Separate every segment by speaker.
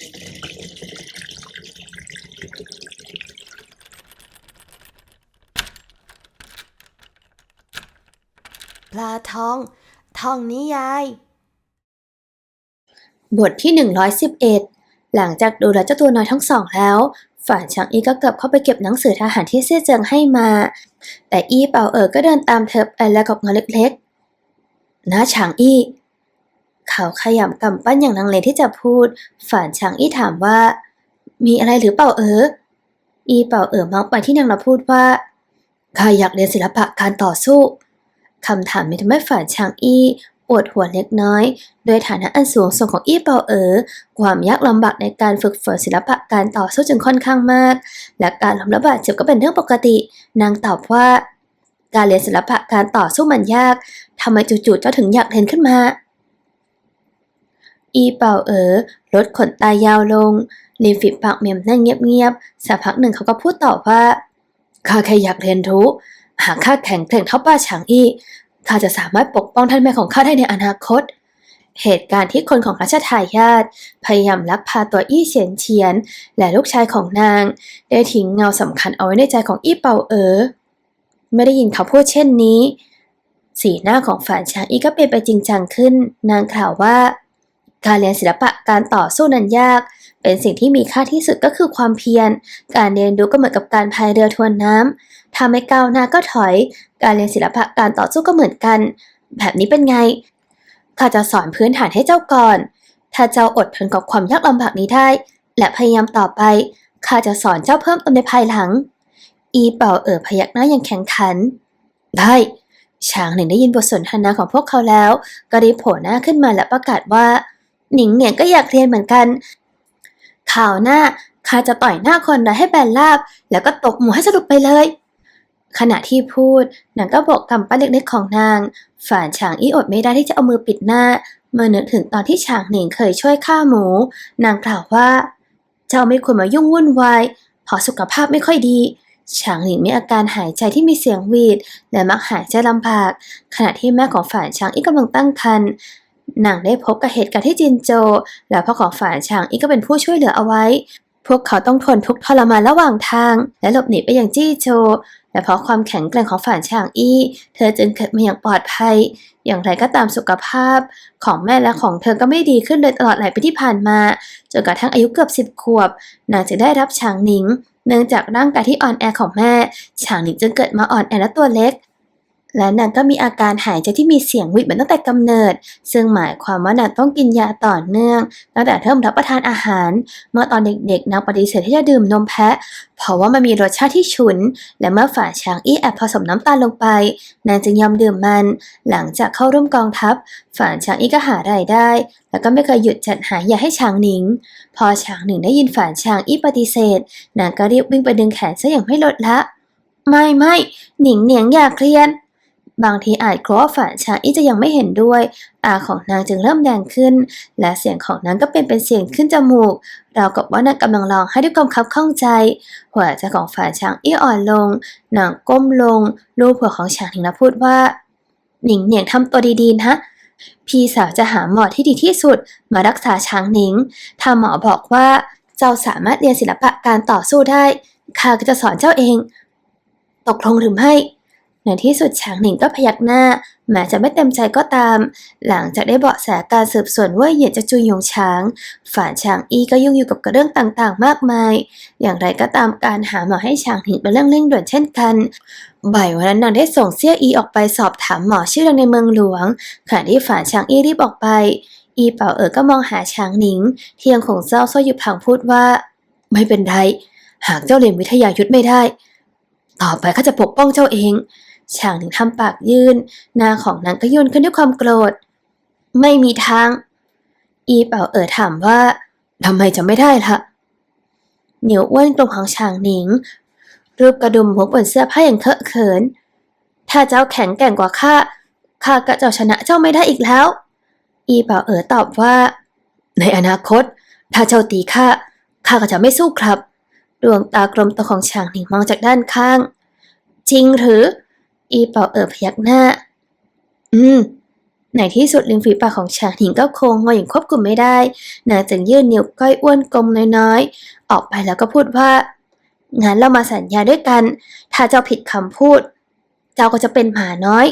Speaker 1: ปลาทอง ทองนิยาย
Speaker 2: บทที่ 111 หลังจากดูแลเจ้าตัวน้อยทั้งสองแล้ว ฝ่านชางอีก็กลับเข้าไปเก็บหนังสือทหารที่เสี่ยเจิงให้มา แต่อีเป่าเอ๋อก็เดินตามเธอไปแล้วกับเงาเล็กๆน้าฉางอี้ เขาขยำกำปั้นอย่างลังเลที่จะพูด ฝานชางอี้ถามว่า มีอะไรหรือเปล่าเอ๋ออีเป่าเอ๋อมองไปที่นางล้วพูดว่าข้าอยากเรียนศิลปะการต่อสู้คำถามนี้ทำให้ฝานชางอี้ปวดหัวเล็กน้อย โดยฐานะอันสูงส่งของอี้เปาเอ๋อความยากลำบากในการฝึกฝนศิลปะการต่อสู้จึงค่อนข้างมาก และการล้มละบาดเจ็บก็เป็นเรื่องปกติ นางตอบว่า การเรียนศิลปะการต่อสู้มันยากทำไมจู่ๆเจ้าถึงอยากเรียนขึ้นมา อีเป่าเอ๋อลดขนตายาวลงริมฝีปากเมียมนั่งเงียบๆสักพักหนึ่งเขาก็พูดต่อว่าข้าแค่อยากเรียนรู้ หากข้าแข็งแกร่งเท่าป้าฉางอี้ข้าจะสามารถปกป้องท่านแม่ของข้าได้ในอนาคต เหตุการณ์ที่คนของรัชทายาทพยายามลักพาตัวอี้เฉียนเฉียน และลูกชายของนาง ได้ทิ้งเงาสำคัญเอาไว้ในใจของอี้เป่าเอ๋อไม่ได้ยินเขาพูดเช่นนี้ สีหน้าของฝานช้างอี้ก็เปลี่ยนไปจริงจังขึ้น นางกล่าวว่า การเรียนศิลปะการต่อสู้นั้นยาก เป็นสิ่งที่มีค่าที่สุดก็คือความเพียร การเรียนรู้ก็เหมือนกับการพายเรือทวนน้ำถ้าไม่ก้าวหน้าก็ถอย การเรียนศิลปะการต่อสู้ก็เหมือนกัน แบบนี้เป็นไง ข้าจะสอนพื้นฐานให้เจ้าก่อน ถ้าเจ้าอดทนกับความยากลำบากนี้ได้ และพยายามต่อไป ข้าจะสอนเจ้าเพิ่มเติมในภายหลัง อีเป่าเอ๋อพยักหน้าอย่างแข็งขัน ได้ช้างหนึ่งได้ยินบทสนทนาของพวกเขาแล้ว ก็รีบโผล่หน้าขึ้นมาและประกาศว่า หนิงเหนียงก็อยากเรียนเหมือนกันข่าวหน้าข้าจะต่อยหน้าคนร้ายให้แบนราบ แล้วก็ตบหมูให้สรุปไปเลย ขณะที่พูดนางก็บอกกำปั้นเล็กๆของนาง ฝ่านฉางอี้อดไม่ได้ที่จะเอามือปิดหน้า เมื่อนึกถึงตอนที่ฉางหนิงเคยช่วยฆ่าหมู นางกล่าวว่า เจ้าไม่ควรมายุ่งวุ่นวายเพราะสุขภาพไม่ค่อยดีฉางหนิงมีอาการหายใจที่มีเสียงหวีด และมักหายใจลำบาก ขณะที่แม่ของฝ่านฉางอี้กำลังตั้งครรภ์ นางได้พบกับเหตุการณ์ที่จินโจ และพ่อของฝ่านฉางอี้ก็เป็นผู้ช่วยเหลือเอาไว้ พวกเขาต้องทนทุกข์ทรมานระหว่างทาง และหลบหนีไปยังจี้โจ และเพราะความแข็งแกร่งของฝ่านฉางอี้ เธอจึงเกิดมาอย่างปลอดภัย อย่างไรก็ตามสุขภาพ ของแม่และของเธอก็ไม่ดีขึ้นเลยตลอดหลายปีที่ผ่านมาจนกระทั่งอายุเกือบสิบขวบนางจึงได้รับฉางหนิงเนื่องจากร่างกายที่อ่อนแอของแม่ ฉางหนิงจึงเกิดมาอ่อนแอและตัวเล็ก และนางก็มีอาการหายใจที่มีเสียงหวิดเหมือนตั้งแต่กำเนิด ซึ่งหมายความว่านางต้องกินยาต่อเนื่องตั้งแต่เริ่มรับประทานอาหาร เมื่อตอนเด็กๆนางปฏิเสธที่จะดื่มนมแพะ เพราะว่ามันมีรสชาติที่ฉุน และเมื่อฝ่าช้างอี้แอบผสมน้ำตาลลงไป นางจึงยอมดื่มมัน หลังจากเข้าร่วมกองทัพ ฝ่าช้างอี้ก็หารายได้ แล้วก็ไม่เคยหยุดจัดหายาให้ช้างหนิง พอช้างหนิงได้ยินฝ่าช้างอี้ปฏิเสธ นางก็รีบวิ่งไปดึงแขนซะอย่างไม่ลดละ ไม่ไม่หนิงเหนียงอยากเรียน บางทีอาจกลัวว่าฝ่ายชางอี้จะยังไม่เห็นด้วย ตาของนางจึงเริ่มแดงขึ้น และเสียงของนางก็เป็นเป็นเสียงขึ้นจมูกราวกับว่านางกำลังร้องให้ด้วยความคับข้องใจ หัวใจของฝ่ายชางอี้อ่อนลง นางก้มลง ลูบหัวของฉางหนิงและพูดว่า หนิงเหนียงทำตัวดีๆนะพี่สาวจะหาหมอที่ดีที่สุด มารักษาช้างหนิง ถ้าหมอบอกว่าเจ้าสามารถเรียนศิลปะการต่อสู้ได้ข้าก็จะสอนเจ้าเอง ตกลงหรือไม่ ในที่สุดฉางหนิงก็พยักหน้าแม้จะไม่เต็มใจก็ตาม หลังจากได้เบาะแสการสืบสวนว่าเหยียดจะจุยหยงช้าง ฝ่านช้างอีก็ยุ่งอยู่กับเรื่องต่างๆ มากมาย อย่างไรก็ตามการหาหมอให้ช้างหนิงเป็นเรื่องเร่งด่วนเช่นกัน บ่ายวันนั้นนางได้ส่งเสี่ยอีออกไปสอบถามหมอชื่อดังในเมืองหลวง ขณะที่ฝ่านช้างอีรีบออกไป อีเป่าเอ๋อก็มองหาช้างหนิงที่ยังคงเศร้าซ้อยอยู่พลางพูดว่า ไม่เป็นไร หากเจ้าเรียนวิทยายุทธไม่ได้ ต่อไปข้าจะปกป้องเจ้าเอง ฉางหนึ่งทำปากยื่น หน้าของนางก็ย่นขึ้นด้วยความโกรธ ไม่มีทาง อีเป่าเอ๋อถามว่าทำไมจะไม่ได้ล่ะ เหนียวอ้วนกลมของฉางหนิง รูปกระดุมหัวบนเสื้อผ้าอย่างเคอะเขิน ถ้าเจ้าแข็งแกร่งกว่าข้าข้าก็จะชนะเจ้าไม่ได้อีกแล้ว อีเป่าเอ๋อตอบว่า ในอนาคต ถ้าเจ้าตีข้าข้าก็จะไม่สู้ครับ ดวงตากลมโตของฉางหนิงมองจากด้านข้าง จริงหรือ อีเป่าเอ๋อพยักหน้า อืม ในที่สุดริมฝีปากของฉางหิงก็โค้งงออย่างควบคุมไม่ได้ นางจึงยื่นนิ้วก้อยอ้วนกลมน้อยๆ ออกไปแล้วก็พูดว่า งั้นเรามาสัญญาด้วยกัน ถ้าเจ้าผิดคำพูด เจ้าก็จะเป็นหมาน้อย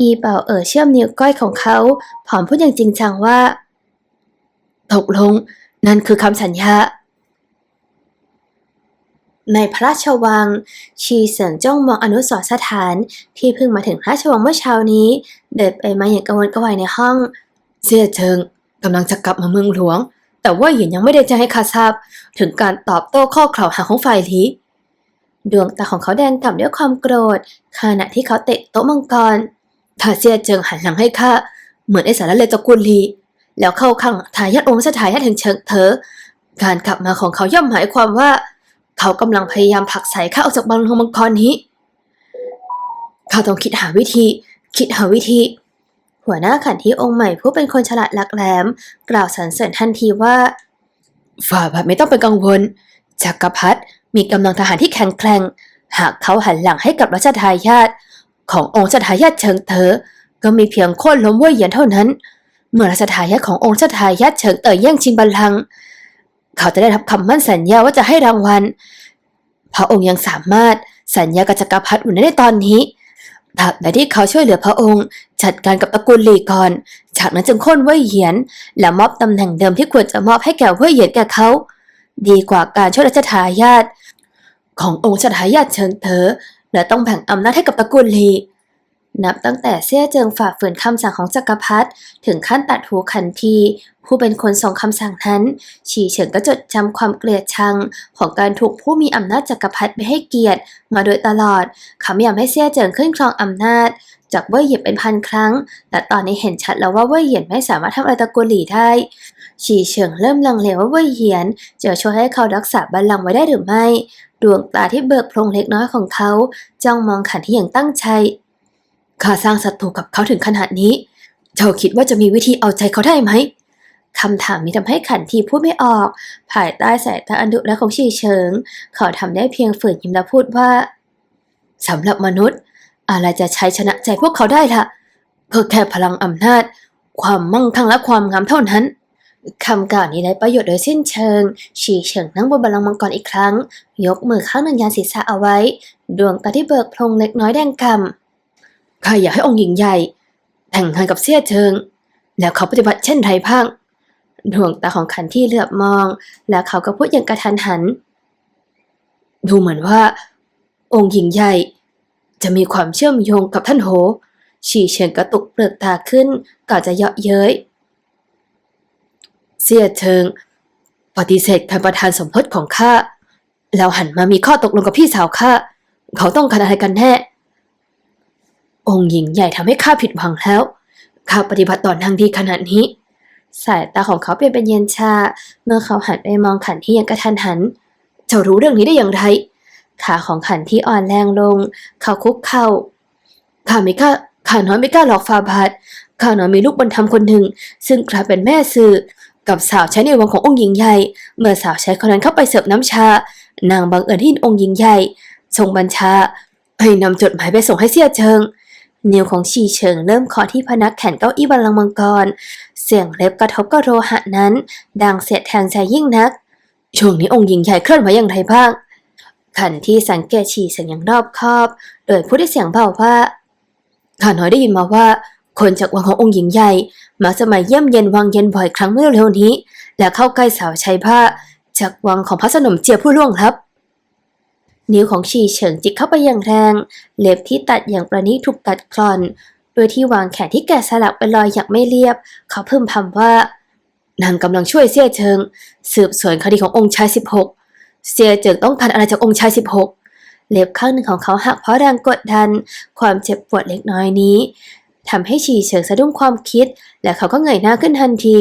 Speaker 2: อีเป่าเอ๋อเชื่อมนิ้วก้อยของเขาพร้อมพูดอย่างจริงจังว่า ตกลง นั่นคือคำสัญญา ในพระราชวัง ชีเสิงจ้องมองอนุสรสถานที่เพิ่งมาถึงพระราชวังเมื่อเช้านี้ เดินไปมาอย่างกระวนกระวายในห้อง เสี่ยเจิงกำลังจะกลับมาเมืองหลวง แต่ว่าหยินยังไม่ได้แจ้งให้ข้าทราบ ถึงการตอบโต้ข้อกล่าวหาของฝ่ายลีดวงตาของเขาแดงกล่ำด้วยความโกรธ ขณะที่เขาเตะโต๊ะมังกรถ้าเสียเจิงหันหลังให้ข้าเหมือนไอ้สารเลวตระกูลลีแล้วเข้าข้างทายาทองค์สถายาทแห่งเชิงเถอการกลับมาของเขาย่อมหมายความว่า เขากำลังพยายามผลักไสข้าออกจากบังลงมังกรนี้ ข้าต้องคิดหาวิธี คิดหาวิธี หัวหน้าขันที่องค์ใหม่ผู้เป็นคนฉลาดหลักแหลม กล่าวสรรเสริญทันทีว่าฝ่าบาทไม่ต้องเป็นกังวล จักรพรรดิมีกำลังทหารที่แข็งแกร่ง หากเขาหันหลังให้กับรัชทายาทขององค์ชทายาทเชิงเถอก็มีเพียงโค่นล้มว่ยเหยียนเท่านั้น เมื่อรัชทายาทขององค์ชทายาทเฉิงเต๋อแย่งชิงบัลลังก์ เขาจะได้รับคำมั่นสัญญาว่าจะให้รางวัล พระองค์ยังสามารถสัญญากับจักรพรรดิอุ่นได้ในตอนนี้ตราบใดที่เขาช่วยเหลือพระองค์ จัดการกับตระกูลหลีก่อน จากนั้นจึงค่นเว่ยเหยียน และมอบตำแหน่งเดิมที่ควรจะมอบให้แก่เว่ยเหยียนแก่เขา ดีกว่าการช่วยรัชทายาทขององค์ชทายาทเชิงเถอและต้องแบ่งอำนาจให้กับตระกูลหลี นับตั้งแต่เสี่ยเจิงฝ่าฝืนคำสั่งของจักรพรรดิถึงขั้นตัดหูขันที ผู้เป็นคนส่งคำสั่งนั้น ฉีเฉิงก็จดจำความเกลียดชัง ของการถูกผู้มีอำนาจจักรพรรดิไม่ให้เกียรติ มาโดยตลอดเขาไม่อยากให้เสี่ยเจิงขึ้นครองอำนาจ จากเว่ยเหยียนเป็นพันครั้ง แต่ตอนนี้เห็นชัดแล้วว่าเว่ยเหยียนไม่สามารถทำอะไรตะกูลหลี่ได้ฉีเฉิงเริ่มลังเลว่าเว่ยเหยียนจะช่วยให้เขารักษาบัลลังก์ไว้ได้หรือไม่ ดวงตาที่เบิกโพลงเล็กน้อยของเขาจ้องมองขันที่อย่างตั้งใจ ข้าสร้างศัตรูกับเขาถึงขนาดนี้ เจ้าคิดว่าจะมีวิธีเอาใจเขาได้ไหมคำถามนี้ทำให้ขันทีพูดไม่ออก ภายใต้สายตาอันดุและของชีเฉิง เขาทำได้เพียงฝืนยิ้มและพูดว่าสำหรับมนุษย์ อะไรจะใช้ชนะใจพวกเขาได้ล่ะก็แค่พลังอำนาจ ความมั่งคั่งและความงามเท่านั้นคำกล่าวนี้ได้ประโยชน์โดยสิ้นเชิง ชีเฉิงนั่งบนบัลลังก์มังกรอีกครั้ง ยกมือข้างหนึ่งยันศีรษะเอาไว้ ดวงตาที่เบิกโพลงเล็กน้อยแดงกำ ข้าอยากให้องค์หญิงใหญ่ แต่งงานกับเสี่ยเชิง แล้วเขาปฏิบัติเช่นไรพังดวงตาของขันที่เหลือบมอง แล้วเขาก็พูดอย่างกระทันหัน ดูเหมือนว่า องค์หญิงใหญ่ จะมีความเชื่อมโยงกับท่านโหฉีเฉิงกระตุกเปลือกตาขึ้นก่อนจะเยาะเย้ย เสียเชิง ปฏิเสธการประทานสมพศของข้าแล้วหันมามีข้อตกลงกับพี่สาวข้าเขาต้องการอะไรกันแน่ องค์หญิงใหญ่ทำให้ข้าผิดหวังแล้ว ข้าปฏิบัติต่อนางดีขนาดนี้ สายตาของเขาเปลี่ยนเป็นเย็นชา เมื่อเขาหันไปมองขันที่ยังกระทันหัน เจ้ารู้เรื่องนี้ได้อย่างไร ขาของขันที่อ่อนแรงลง เขาคุกเข่า ข้าไม่กล้า ข้าน้อยไม่กล้าหลอกฟาบาทข้าน้อยมีลูกบุญธรรมคนหนึ่ง ซึ่งกลายเป็นแม่สื่อกับสาวใช้ในวังขององค์หญิงใหญ่ เมื่อสาวใช้คนนั้นเข้าไปเสิร์ฟน้ำชา นางบังเอิญที่องค์หญิงใหญ่ทรงบัญชาให้นำจดหมายไปส่งให้เสี่ยเชิง นิ้วของชีเฉิงเริ่มเคาะที่พนักแขนเก้าอี้บัลลังก์มังกร เสียงเล็บกระทบกับโลหะนั้น ดังเสียดแทงใจยิ่งนัก ช่วงนี้องค์หญิงใหญ่เคลื่อนไหวอย่างไรบ้าง ขันที่สังเกตชีเสียงอย่างรอบคอบ โดยพูดด้วยเสียงเบาว่าข้าน้อยได้ยินมาว่า คนจากวังขององค์หญิงใหญ่มักจะมาเยี่ยมเย็นวังเย็นบ่อยครั้งเมื่อเร็วนี้ และเข้าใกล้สาวใช้ผ้าจากวังของพระสนมเจียผู้ล่วงลับ นิ้วของชีเฉิงจิกเข้าไปอย่างแรง เล็บที่ตัดอย่างประณีตถูกตัดกร่อน โดยที่วางแขนที่แกะสลักเป็นรอยอย่างไม่เรียบ เขาพึมพำว่านางกำลังช่วยเสี่ยเชิง สืบสวนคดีขององค์ชายสิบหกเสี่ยเจิงต้องการอะไรจากองค์ชายสิบหกเล็บข้างหนึ่งของเขาหักเพราะแรงกดดัน ความเจ็บปวดเล็กน้อยนี้ทำให้ชีเฉิงสะดุ้งความคิด และเขาก็เงยหน้าขึ้นทันที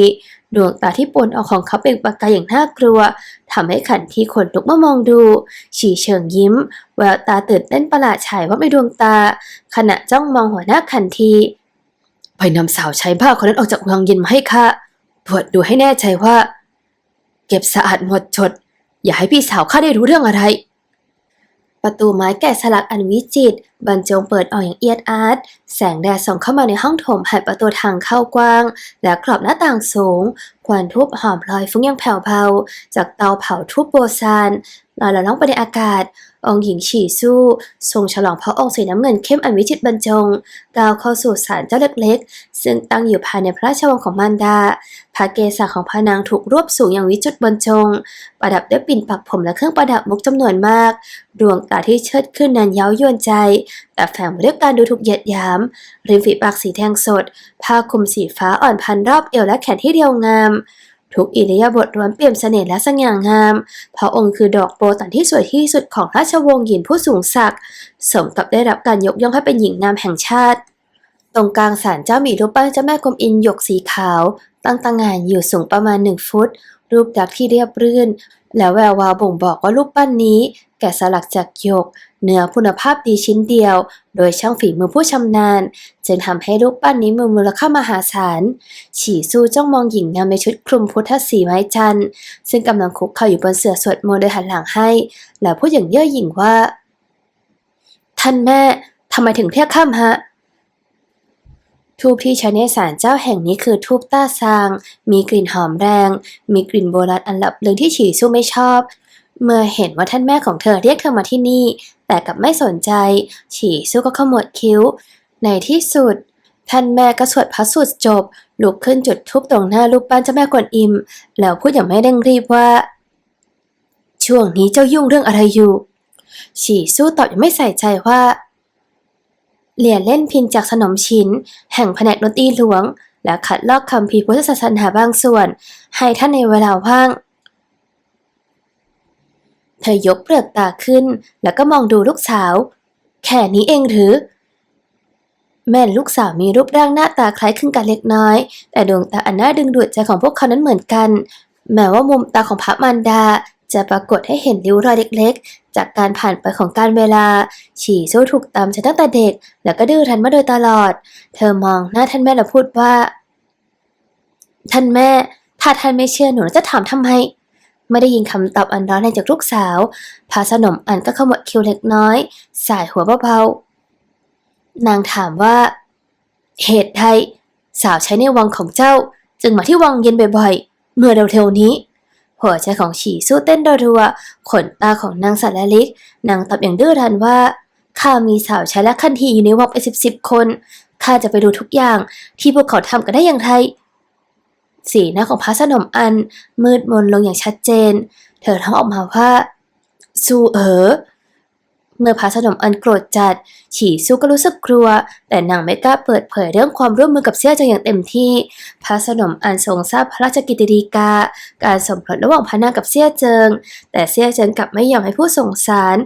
Speaker 2: ดวงตาที่ปนออกของเขาเป็นประกายอย่างน่ากลัวทำให้ขันทีขนลุกเมื่อมองดู ฉีเฉิงยิ้ม แววตาตื่นเต้นประหลาดฉายว่าไม่ดวงตา ขณะจ้องมองหัวหน้าขันทีไปนำสาวใช้ผ้าคนนั้นออกจากวังเย็นมาให้ข้าตรวจดูให้แน่ใจว่า เก็บสะอาดหมดจด อย่าให้พี่สาวข้าได้รู้เรื่องอะไร ประตูไม้แกะสลักอันวิจิตรบรรจงเปิดออกอย่างเอียดอาร์ตแสงแดดส่องเข้ามาในห้องโถงผ่านประตูทางเข้ากว้าง และกรอบหน้าต่างสูงควันทูบหอมลอยฟุ้งยังแผ่วเบาจากเตาเผาทูบโบซาน ลอยละล่องไปในอากาศ องค์หญิงฉี่สู้ทรงฉลองพระองค์สีน้ำเงินเข้มอันวิจิตรบรรจงก้าวเข้าสู่ศาลเจ้าเล็กๆ ซึ่งตั้งอยู่ภายในพระราชวังของมารดาพระเกศาของพระนางถูกรวบสูงอย่างวิจิตรบรรจง ประดับด้วยปิ่นปักผมและเครื่องประดับมุกจำนวนมาก ดวงตาที่เชิดขึ้นนั้นเย้ายวนใจ แต่แฝงไปด้วยการดูถูกเหยียดหยาม ริมฝีปากสีแดงสดผ้าคลุมสีฟ้าอ่อนพันรอบเอวและแขนที่เรียวงาม ทุกอิริยาบถล้วนเปี่ยมเสน่ห์และสง่างาม พระองค์คือดอกโบตันที่สวยที่สุดของราชวงศ์หญิงผู้สูงศักดิ์สมกับได้รับการยกย่องให้เป็นหญิงงามแห่งชาติ ตรงกลางศาลเจ้ามีรูปปั้นเจ้าแม่กมอินหยกสีขาว ตั้งตางานอยู่สูงประมาณหนึ่งฟุต รูปดักที่เรียบรื่น และแวววาวบ่งบอกว่ารูปปั้นนี้ แกะสลักจากหยก เนื้อคุณภาพดีชิ้นเดียว โดยช่างฝีมือผู้ชำนาญ จึงทำให้รูปปั้นนี้มีมูลค่ามหาศาล ฉี่สู้จ้องมองหญิงงามในชุดคลุมพุทธสีไม้จันทร์ซึ่งกำลังคุกเข่าอยู่บนเสื่อสวดมนต์โดยหันหลังให้ แล้วพูดอย่างเย่อหยิ่งว่า ท่านแม่ทำไมถึงเพียกข้ามฮะทูบที่ใช้ในศาลเจ้าแห่งนี้คือทูบต้าซาง มีกลิ่นหอมแรง มีกลิ่นโบราณอันลับลึกที่ฉี่สู้ไม่ชอบ เมื่อเห็นว่าท่านแม่ของเธอเรียกเธอมาที่นี่ แต่กับไม่สนใจ ฉี่สู้ก็ขมวดคิ้ว ในที่สุด ท่านแม่ก็สวดพระสูตรจบ ลุกขึ้นจุดทูบตรงหน้ารูปปั้นเจ้าแม่กวนอิม แล้วพูดอย่างไม่เร่งรีบว่า ช่วงนี้เจ้ายุ่งเรื่องอะไรอยู่ ฉี่สู้ตอบอย่างไม่ใส่ใจว่าเหรียญเล่นพินจากสนมชิ้นแห่งแผนกดนตรีหลวง และคัดลอกคำพีพุทธศาสนาบางส่วน ให้ท่านในเวลาว่าง เธอยกเปลือกตาขึ้น แล้วก็มองดูลูกสาว แค่นี้เองหรือ แม่ลูกสาวมีรูปร่างหน้าตาคล้ายคลึงกันเล็กน้อย แต่ดวงตาอันน่าดึงดูดใจของพวกเขานั้นเหมือนกัน แม้ว่ามุมตาของพระมารดาจะปรากฏให้เห็นริ้วรอยเล็กๆ จากการผ่านไปของการเวลา ฉี่สู้ถูกตามฉันตั้งแต่เด็ก แล้วก็ดื้อรั้นมาโดยตลอด เธอมองหน้าท่านแม่แล้วพูดว่า ท่านแม่ ถ้าท่านไม่เชื่อหนูจะถามทำไม ไม่ได้ยินคำตอบอันร้อนแรงจากลูกสาว พาสนมอันก็เขมวดคิวเล็กน้อย สายหัวเบาๆ นางถามว่า เหตุใดสาวใช้ในวังของเจ้า จึงมาที่วังเย็นบ่อยๆ เมื่อเร็วๆนี้ หัวใจของฉี่สู้เต้นรัวๆขนตาของนางสัตว์ละลิกนางตอบอย่างดื้อรั้นว่าข้ามีสาวใช้และคันทีอยู่ในวังเป็นสิบสิบคนข้าจะไปดูทุกอย่างที่พวกเขาทำกันได้อย่างไร สีหน้าของพระสนมอันมืดมนลงอย่างชัดเจน เธอท้องออกมาว่าสู้เอ๋อเมื่อพระสนมอันโกรธจัด ฉี่สู้ก็รู้สึกกลัว แต่นางไม่กล้าเปิดเผยเรื่องความร่วมมือกับเสี่ยเจิงอย่างเต็มที่ พระสนมอันทรงทราบพระราชกิตติดีกา การสมรสระหว่างพระนางกับเสี่ยเจิง แต่เสี่ยเจิงกลับไม่ยอมให้ผู้ส่งสาร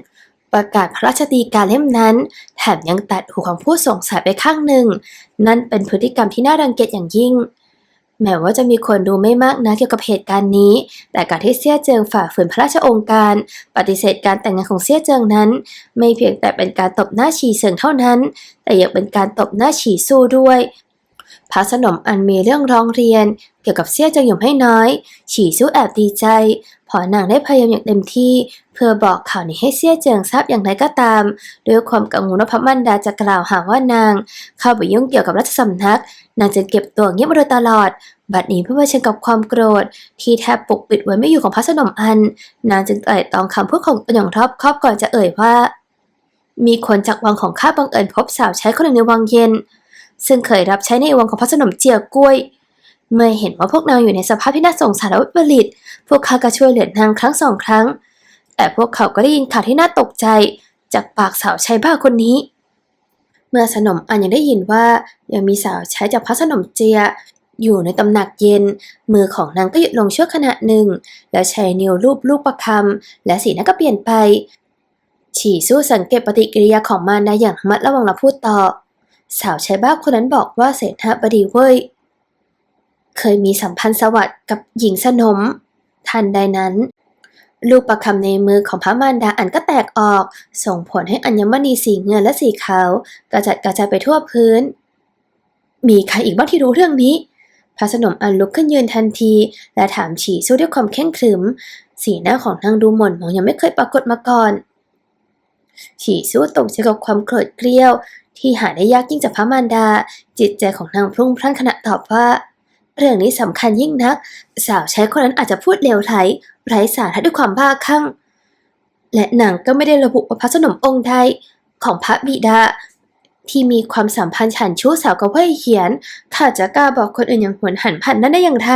Speaker 2: ประกาศพระราชดีการเล่มนั้น แถมยังตัดหูของผู้ส่งสารไปข้างหนึ่ง นั่นเป็นพฤติกรรมที่น่ารังเกียจอย่างยิ่ง แม้ว่าจะมีคนดูไม่มากนะเกี่ยวกับเหตุการณ์นี้ แต่การที่เสี่ยเจิงฝ่าฝืนพระราชองค์การ ปฏิเสธการแต่งงานของเสี่ยเจิงนั้น ไม่เพียงแต่เป็นการตบหน้าฉีเสิงเท่านั้น แต่ยังเป็นการตบหน้าฉีสู้ด้วย พระสนมอันมีเรื่องร้องเรียน เกี่ยวกับเสี่ยเจิงหยู่ไม่น้อย ฉีสู้แอบดีใจ พอนางได้พยายามอย่างเต็มที่ เพื่อบอกข่าวนี้ให้เสี่ยเจิงทราบอย่างไรก็ตาม ด้วยความกังวลว่าพระมันดาจะกล่าวหาว่านาง เข้าไปยุ่งเกี่ยวกับราชสำนัก นางจึงเก็บตัวเงียบมาโดยตลอด บัดนี้เพื่อเผชิญกับความโกรธ ที่แทบปกปิดไว้ไม่อยู่ของพระสนมอัน นางจึงไตร่ตรองคำพูดของตนอย่างรอบคอบก่อนจะเอ่ยว่า มีคนจากวังของข้าบังเอิญพบสาวใช้คนหนึ่งในวังเย็น ซึ่งเคยรับใช้ในวังของพระสนมเจียกล้วย เมื่อเห็นว่าพวกนางอยู่ในสภาพที่น่าสงสารและวิปริต พวกเขาก็ช่วยเหลือนางครั้งสองครั้ง แต่พวกเขาก็ได้ยินข่าวที่น่าตกใจ จากปากสาวใช้บ้าคนนี้ เมื่อสนมอันยังได้ยินว่ายังมีสาวใช้จากพระสนมเจีย อยู่ในตำหนักเย็น มือของนางก็หยุดลงชั่วขณะหนึ่ง แล้วใช้นิ้วรูปลูกประคำและสีหน้าก็เปลี่ยนไป ฉี่สู้สังเกตปฏิกิริยาของมารดาอย่างระมัดระวังและพูดต่อ สาวใช้บ้าคนนั้นบอกว่าเสนาบดีเว้ย เคยมีสัมพันธ์สวัสดิ์กับหญิงสนม ทันใดนั้น ลูกประคำในมือของพระมารดาอันก็แตกออก ส่งผลให้อัญมณีสีเงินและสีขาวกระจัดกระจายไปทั่วพื้น มีใครอีกบ้างที่รู้เรื่องนี้ พระสนมอันลุกขึ้นยืนทันที และถามฉี่สู้ด้วยความแข็งขรึม สีหน้าของนางดูหม่นมองยังไม่เคยปรากฏมาก่อน ฉี่สู้ตกใจกับความโกรธเกรี้ยวที่หาได้ยากยิ่งจากพระมารดา จิตใจของนางพรุ่งพล่านขณะตอบว่า เรื่องนี้สำคัญยิ่งนัก สาวใช้คนนั้นอาจจะพูดเลวไหลไร้สาระด้วยความบ้าคลั่ง และหนางก็ไม่ได้ระบุว่าพระสนมองค์ใดของพระบิดา ที่มีความสัมพันธ์ฉันชู้สาวกับเว่ยเหียนถ้าจะกล้าบอกคนอื่นอย่างหวนหันพันนั้นได้อย่างไร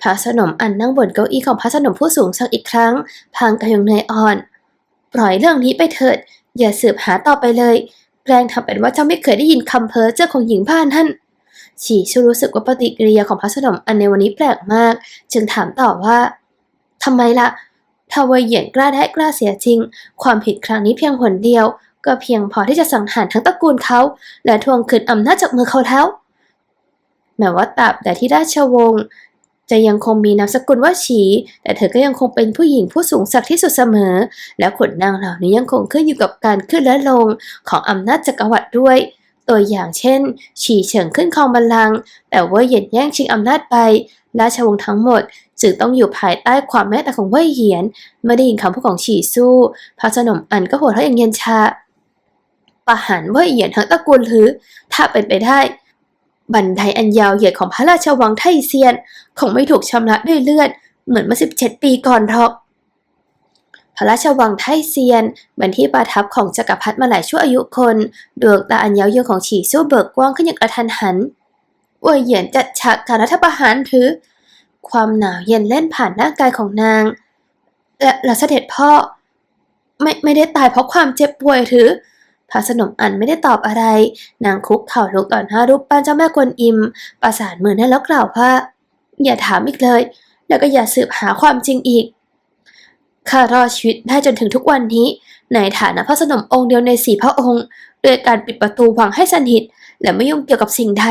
Speaker 2: พระสนมอันนั่งบนเก้าอี้ของพระสนมผู้สูงสักอีกครั้ง พางกระยงเนยอ่อน ปล่อยเรื่องนี้ไปเถิด อย่าสืบหาต่อไปเลยแกล้งทำเป็นว่าเจ้าไม่เคยได้ยินคำเพ้อเจ้าของหญิงบ้านท่าน ฉีชูรู้สึกว่าปฏิกิริยาของพระสนมอันในวันนี้แปลกมาก จึงถามต่อว่าทำไมล่ะถ้าวยเหยียนกล้าได้กล้าเสียจริง ความผิดครั้งนี้เพียงหนเดียว ก็เพียงพอที่จะสังหารทั้งตระกูลเขา และทวงคืนอำนาจจากมือเขาแล้วแม้ว่าตราบแต่ที่ราชวงศ์จะยังคงมีนามสกุลว่าฉี แต่เธอก็ยังคงเป็นผู้หญิงผู้สูงศักดิ์ที่สุดเสมอ และขุนนางเหล่านี้ยังคงขึ้นอยู่กับการขึ้นและลงของอำนาจจักรวรรดิด้วย ตัวอย่างเช่น ฉีเฉิงขึ้นครองบัลลังก์แต่ว่ยเหยียนแย่งชิงอำนาจไป ราชวงศ์ทั้งหมด จึงต้องอยู่ภายใต้ความแม้แต่ของเว่ยเหยียน เมื่อได้ยินคำพูดของฉีสู้ พระสนมอันก็หัวเราะอย่างเย็นชา ประหารเว่ยเหยียนทั้งตระกูลหรือ ถ้าเป็นไปได้ บันไดอันยาวเหยียดของพระราชวังไทเซียน คงไม่ถูกชำระด้วยเลือด เหมือนเมื่อ 17 ปีก่อนหรอก ระราชวังไทเซียนเป็นที่ประทับของจักรพรรดิมาหลายชั่วอายุคนดวงตาอันเยาวเยือกของฉีสู้เบิกกว้างขึ้นอย่างกระทันหันเว่ยเหยียนจัดฉากการรัฐประหารหรือ ความหนาวเย็นเล่นผ่านร่างกายของนาง และและเสด็จพ่อ ไม่ไม่ได้ตายเพราะความเจ็บป่วยหรือพระสนมอันไม่ได้ตอบอะไร นางคุกเข่าลงต่อหน้ารูปปั้นเจ้าแม่กวนอิม ประสานมือแน่นแล้วกล่าวว่า อย่าถามอีกเลย แล้วก็อย่าสืบหาความจริงอีก ข้ารอดชีวิตได้จนถึงทุกวันนี้ ในฐานะพระสนมองค์เดียวในสี่พระองค์ด้วยการปิดประตูวังให้สนิท และไม่ยุ่งเกี่ยวกับสิ่งใด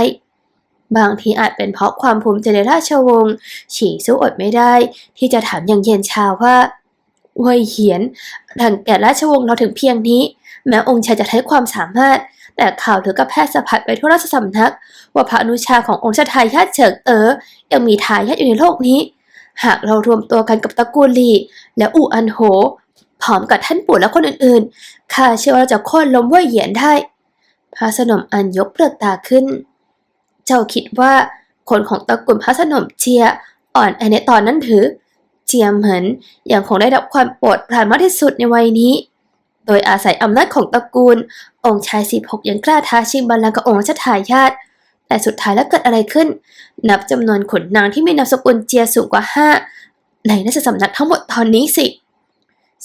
Speaker 2: บางทีอาจเป็นเพราะความภูมิใจในราชวงศ์ฉี่สู้อดไม่ได้ ที่จะถามอย่างเย็นชาว่าเวยเหียนรังแก่ราชวงศ์เราถึงเพียงนี้ แม้องค์ชายจะใช้ความสามารถ แต่ข่าวถือกับแพทย์สะพัดไปทั่วราชสำนัก ว่าพระอนุชาขององค์ชายทายาเฉิงเอ๋อยังมีทายาทอยู่ในโลกนี้ หากเรารวมตัวกันกับตระกูลลีและอู่อันโหพร้อมกับท่านปู่และคนอื่นๆ ข้าเชื่อว่าเราจะโค่นล้มว่ยเหยียนได้ พระสนมอันยกเปลือกตาขึ้น เจ้าคิดว่าคนของตระกูลพระสนมเจียอ่อนแอในตอนนั้นถือ เจียเหมินยังคงได้รับความโปรดปรานมากที่สุดในวัยนี้ โดยอาศัยอำนาจของตระกูล องค์ชายสิบหกยังกล้าท้าชิงบัลลังก์กับองค์รัชทายาท แต่สุดท้ายแล้วเกิดอะไรขึ้น นับจำนวนขุนนางที่มีนามสกุลเจียสูงกว่าห้าในราชสำนักทั้งหมดตอนนี้สิ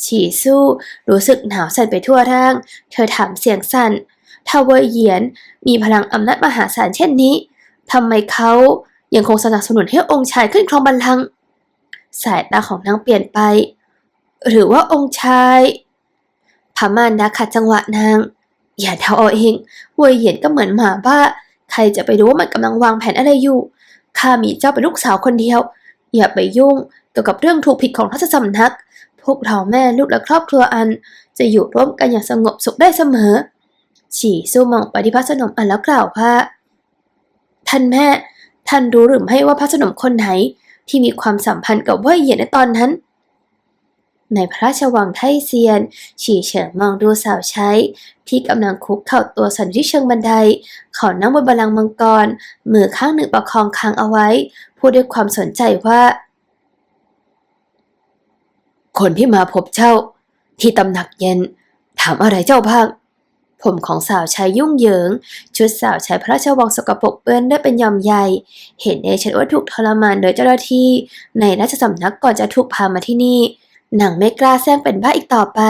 Speaker 2: ฉีสู้ รู้สึกหนาวสั่นไปทั่วร่าง เธอถามเสียงสั่นถ้าเวเยียนมีพลังอำนาจมหาศาลเช่นนี้ทำไมเขายังคงสนับสนุนให้องค์ชายขึ้นครองบัลลังก์สายตาของนางเปลี่ยนไป หรือว่าองค์ชายพม่านดาขัดจังหวะนาง อย่าเดาเอาเองเวยเหยียนก็เหมือนหมาบ้า ใครจะไปรู้ว่ามันกำลังวางแผนอะไรอยู่ ข้ามีเจ้าเป็นลูกสาวคนเดียว อย่าไปยุ่งเกี่ยวกับเรื่องถูกผิดของราชสำนัก พวกเราแม่ลูกและครอบครัวอัน จะอยู่ร่วมกันอย่างสงบสุขได้เสมอ ฉี่สู้มองไปที่พระสนมอันแล้วกล่าวว่า ท่านแม่ ท่านรู้หรือไม่ว่าพระสนมคนไหนที่มีความสัมพันธ์กับว่ยเหยียนในตอนนั้น ในพระราชวังไทเซียน ฉีเฉิงมองดูสาวใช้ ที่กำลังคุกเข่าตัวสันที่เชิงบันได เขานั่งบนบัลลังก์มังกร มือข้างหนึ่งประคองคางเอาไว้ พูดด้วยความสนใจว่า คนที่มาพบเจ้า ที่ตำหนักเย็น ถามอะไรเจ้าบ้าง ผมของสาวใช้ยุ่งเหยิง ชุดสาวใช้พระราชวังสกปรกเปื้อนได้เป็นยำใหญ่ เห็นเอชัดว่าถูกทรมานโดยเจ้าหน้าที่ ในราชสำนักก่อนจะถูกพามาที่นี่ นางไม่กล้าแซงเป็นบ้าอีกต่อไป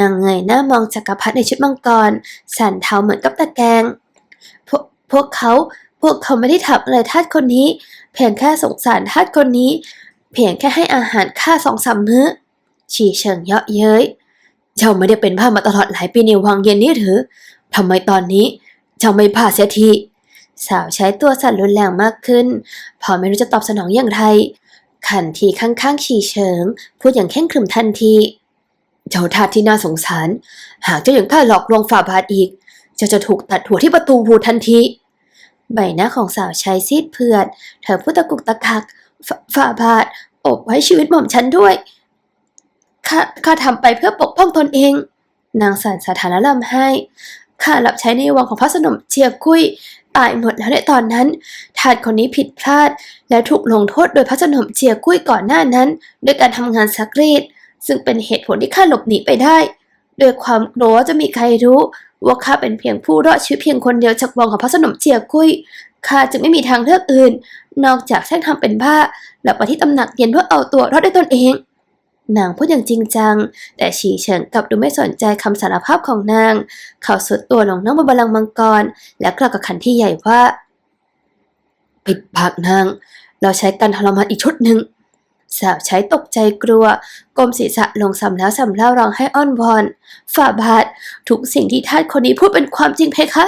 Speaker 2: นางเงยหน้ามองจักรพรรดิในชุดมังกร สั่นเทาเหมือนกับตะแกรงพวกพวกเขา พวกเขาไม่ได้ทำอะไรทาสคนนี้ เพียงแค่สงสารทาสคนนี้ เพียงแค่ให้อาหารข้าสองสามมื้อฉีเฉิงเยาะเย้ย เจ้าไม่ได้เป็นผ้ามาตลอดหลายปีในวังเย็นนี้หรือทำไมตอนนี้เจ้าไม่ผ่าเสียที สาวใช้ตัวสั่นรุนแรงมากขึ้น พอไม่รู้จะตอบสนองอย่างไร ขันทีข้างๆฉีเฉิง พูดอย่างแข็งขรึมทันที เจ้าทาสที่น่าสงสาร หากเจ้าอยังกล้าหลอกลวงฝ่าบาทอีก เจ้าจะถูกตัดหัวที่ประตูวูทันที ใบหน้าของสาวใช้ซีดเผือด เธอพูดตะกุกตะกักฝ่าบาทอบไว้ชีวิตหม่อมฉันด้วย ข้าข้าทำไปเพื่อปกป้องตนเอง นางสันสถานลำให้ ข้ารับใช้ในวังของพระสนมเจียกุย ตายหมดแล้วในตอนนั้นทาสคนนี้ผิดพลาด และถูกลงโทษโดยพระสนมเจียกุ้ยก่อนหน้านั้น ด้วยการทำงานซักรีด ซึ่งเป็นเหตุผลที่ข้าหลบหนีไปได้ด้วยความกลัวจะมีใครรู้ว่าข้าเป็นเพียงผู้รอดชีวิตเพียงคนเดียวจากวังของพระสนมเจียกุ้ยข้าจึงไม่มีทางเลือกอื่น นอกจากแท่งทำเป็นบ้า และไปที่ตำหนักเย็นเพื่อเอาตัวรอดด้วยตนเอง นางพูดอย่างจริงจัง แต่ฉีเฉิงกลับดูไม่สนใจคำสารภาพของนาง เขาสุดตัวลงนั่งบนบัลลังก์มังกร และกล่าวกับขันที่ใหญ่ว่า ปิดปากนาง เราใช้การทรมานอีกชุดหนึ่งสาวใช้ตกใจกลัวก้มศีรษะลงสำแล้วสำเล่าร้องให้อ้อนวอน ฝ่าบาท ทุกสิ่งที่ทาสคนนี้พูดเป็นความจริงเพคะ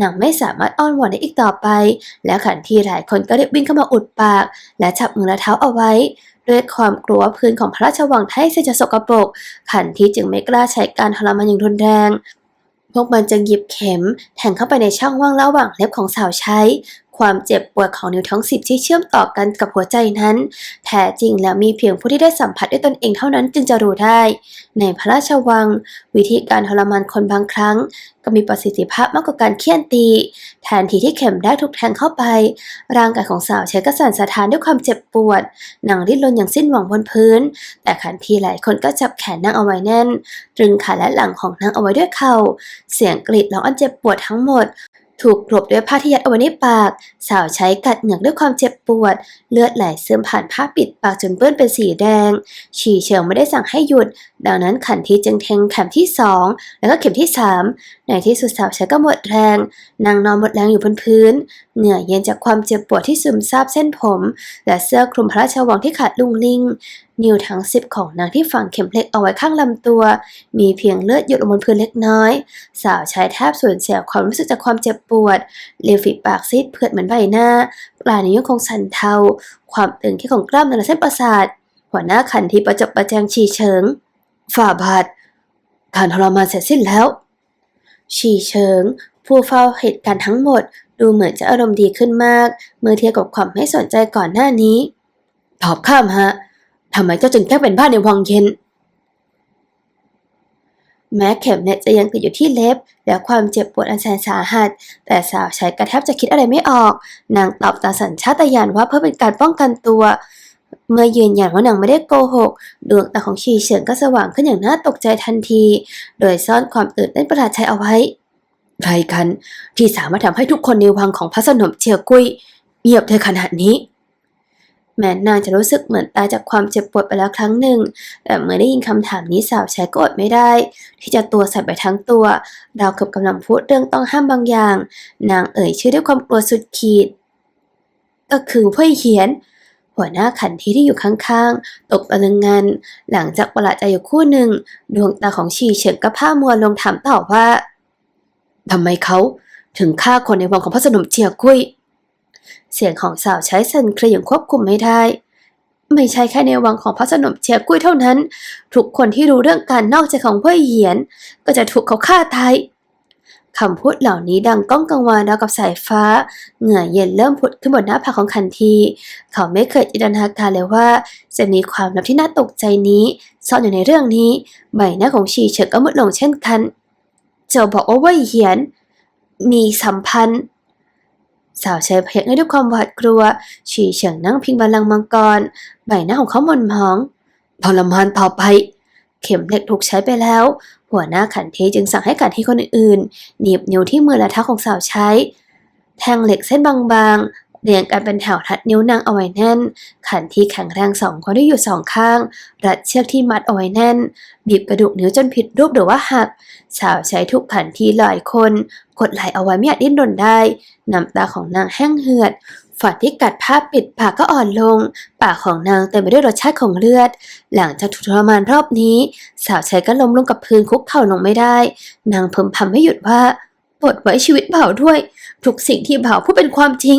Speaker 2: นางไม่สามารถอ้อนวอนได้อีกต่อไป แล้วขันทีหลายคนก็รีบวิ่งเข้ามาอุดปาก และจับมือและเท้าเอาไว้ ด้วยความกลัวพื้นของพระราชวังไทยเสจะสกปรก ขันทีจึงไม่กล้าใช้การทรมานอย่างรุนแรง พวกมันจึงหยิบเข็มแทงเข้าไปในช่องว่างระหว่างเล็บของสาวใช้ ความเจ็บปวดของนิ้วทั้งสิบที่เชื่อมต่อกันกับหัวใจนั้น แท้จริงแล้วมีเพียงผู้ที่ได้สัมผัสด้วยตนเองเท่านั้นจึงจะรู้ได้ ในพระราชวัง วิธีการทรมานคนบางครั้ง ก็มีประสิทธิภาพมากกว่าการเคี่ยนตี แทนที่ที่เข็มได้ถูกแทงเข้าไป ร่างกายของสาวใช้กระสันสะท้านด้วยความเจ็บปวดนางดิ้นรนอย่างสิ้นหวังบนพื้น แต่ขันทีหลายคนก็จับแขนนางเอาไว้แน่น ตรึงขาและหลังของนางเอาไว้ด้วยเข่าเสียงกรีดร้องอันเจ็บปวดทั้งหมด ถูกกลบด้วยผ้าที่ยัดเอาไว้ในปาก สาวใช้กัดเหงือกด้วยความเจ็บปวด เลือดไหลซึมผ่านผ้าปิดปากจนเปื้อนเป็นสีแดง ฉีเฉิงไม่ได้สั่งให้หยุด ดังนั้นขันทีจึงแทงเข็มที่สองแล้วก็เข็มที่สามในที่สุดสาวใช้ก็หมดแรงนางนอนหมดแรงอยู่บนพื้น เหงื่อเย็นจากความเจ็บปวดที่ซึมซาบเส้นผม และเสื้อคลุมพระราชวังที่ขาดลุงลิง นิ้วทั้งสิบของนางที่ฝังเข็มเหล็กเอาไว้ข้างลำตัว มีเพียงเลือดหยดลงบนพื้นเล็กน้อย สาวใช้แทบสูญเสียความรู้สึกจากความเจ็บปวดริมฝีปากซีดเผือดเหมือนใบหน้าปลายนิ้วคงสั่นเทา ความตึงที่ของกล้ามเนื้อเส้นประสาท หัวหน้าขันที่ประจบประแจงชีเฉิง ฝ่าบาทการทรมานเสร็จสิ้นแล้ว ชีเฉิง ผู้เฝ้าเหตุการณ์ทั้งหมด ดูเหมือนจะอารมณ์ดีขึ้นมาก เมื่อเทียบกับความไม่สนใจก่อนหน้านี้ ตอบข้ามฮะ ทำไมเจ้าจึงแกล้งเป็นบ้าในวังเย็น แม้เข็มเนี่ยจะยังติดอยู่ที่เล็บ และความเจ็บปวดอันแสนสาหัส แต่สาวใช้กระแทบจะคิดอะไรไม่ออก นางตอบตาสัญชาตญาณว่าเพื่อเป็นการป้องกันตัว เมื่อยืนยันว่านางไม่ได้โกหก ดวงตาของชีเฉิงก็สว่างขึ้นอย่างน่าตกใจทันที โดยซ่อนความตื่นเต้นประหลาดใจเอาไว้ใครกันที่สามารถทำให้ทุกคนในวังของพระสนมเจียกุยเงียบได้ขนาดนี้ แม้นางจะรู้สึกเหมือนตายจากความเจ็บปวดไปแล้วครั้งหนึ่ง แต่เมื่อได้ยินคำถามนี้สาวใช้ก็อดไม่ได้ ที่จะตัวสั่นไปทั้งตัวราวกับกำลังพูดเรื่องต้องห้ามบางอย่าง นางเอ่ยชื่อด้วยความกลัวสุดขีด ก็คือพ่อเขียน หัวหน้าขันทีที่อยู่ข้างๆ ตกตะลึงงัน หลังจากประหลาดใจอยู่คู่หนึ่ง ดวงตาของชีเฉิงก็ผ้ามัวลงถามต่อว่าทำไมเขาถึงฆ่าคนในวังของพระสนมเจียกุ้ย เสียงของสาวใช้สันเครืออย่างควบคุมไม่ได้ ไม่ใช่แค่ในวังของพระสนมเจียกุ้ยเท่านั้น ทุกคนที่รู้เรื่องการนอกใจของเว่ยเหยียน ก็จะถูกเขาฆ่าตายคำพูดเหล่านี้ดังก้องกังวานราวกับสายฟ้า เหงื่อเย็นเริ่มผุดขึ้นบนหน้าผากของคันที เขาไม่เคยจินตนาการเลยว่า จะมีความลับที่น่าตกใจนี้ซ่อนอยู่ในเรื่องนี้ ใบหน้าของชีเฉิงก็มืดลงเช่นกัน เจ้าบอกว่าเว่ยเหียน มีสัมพันธ์ สาวใช้พยักหน้าด้วยความหวาดกลัวฉีเฉิงนั่งพิงบัลลังก์มังกร ใบหน้าของเขาหม่นหมองทรมานต่อไป เข็มเหล็กถูกใช้ไปแล้ว หัวหน้าขันเทจึงสั่งให้ขันเทคนอื่นๆหนีบนิ้วที่มือและเท้าของสาวใช้ แทงเหล็กเส้นบางๆ เรียงกันเป็นแถวทัดนิ้วนางเอาไว้แน่น ขันที่แข็งแรงสองคนที่อยู่สองข้าง รัดเชือกที่มัดเอาไว้แน่น บีบกระดูกนิ้วจนผิดรูปหรือว่าหัก สาวใช้ทุกขันทีหลายคน กดไหลเอาไว้ไม่อาจดิ้นรนได้ น้ำตาของนางแห้งเหือดฝันที่กัดผ้าปิดปากก็อ่อนลง ปากของนางเต็มไปด้วยรสชาติของเลือด หลังจากถูกทรมานรอบนี้ สาวใช้ก็ล้มลงกับพื้นคุกเข่าลงไม่ได้ นางพึมพำไม่หยุดว่าปลดไว้ชีวิตเบาด้วย ทุกสิ่งที่เบาพูดเป็นความจริง